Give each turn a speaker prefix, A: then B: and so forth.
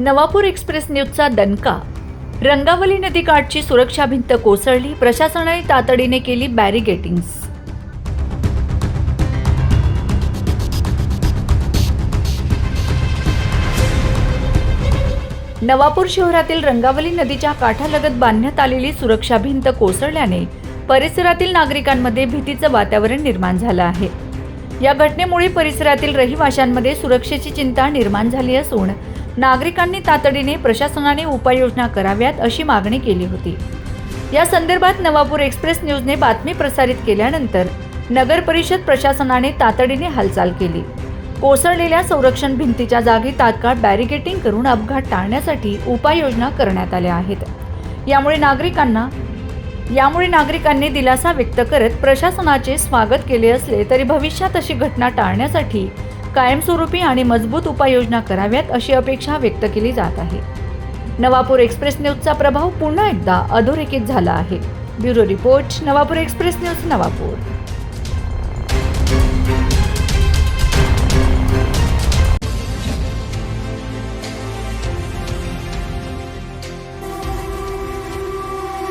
A: Navapur express न्यूजचा दणका. रंगावली नदीकाठची सुरक्षा भिंत कोसळली प्रशासनाने तातडीने केली बॅरिगेटिंग्स नवापूर शहरातील रंगावली नदीच्या काठालगत बांधण्यात आलेली सुरक्षा भिंत कोसळल्याने परिसरातील नागरिकांमध्ये भीतीचं वातावरण निर्माण झालं आहे. या घटनेमुळे परिसरातील रहिवाशांमध्ये सुरक्षेची चिंता निर्माण झाली असून नागरिकांनी तातडीने प्रशासनाने उपाययोजना कराव्यात अशी मागणी केली होती. या संदर्भात नवापूर एक्सप्रेस न्यूजने बातमी प्रसारित केल्यानंतर नगर परिषद प्रशासनाने तातडीने हालचाल केली. कोसळलेल्या संरक्षण भिंतीच्या जागी तात्काळ बॅरिगेटिंग करून अपघात टाळण्यासाठी उपाययोजना करण्यात आल्या आहेत. यामुळे नागरिकांना यामुळे नागरिकांनी दिलासा व्यक्त करत प्रशासनाचे स्वागत केले असले तरी भविष्यात अशी घटना टाळण्यासाठी कायमस्वरूपी आणि मजबूत उपाययोजना कराव्यात अशी अपेक्षा व्यक्त केली जात आहे. नवापूर एक्सप्रेस न्यूजचा प्रभाव पुन्हा एकदा अधोरेखित झाला आहे. Bureau report Navapur express news Navapur.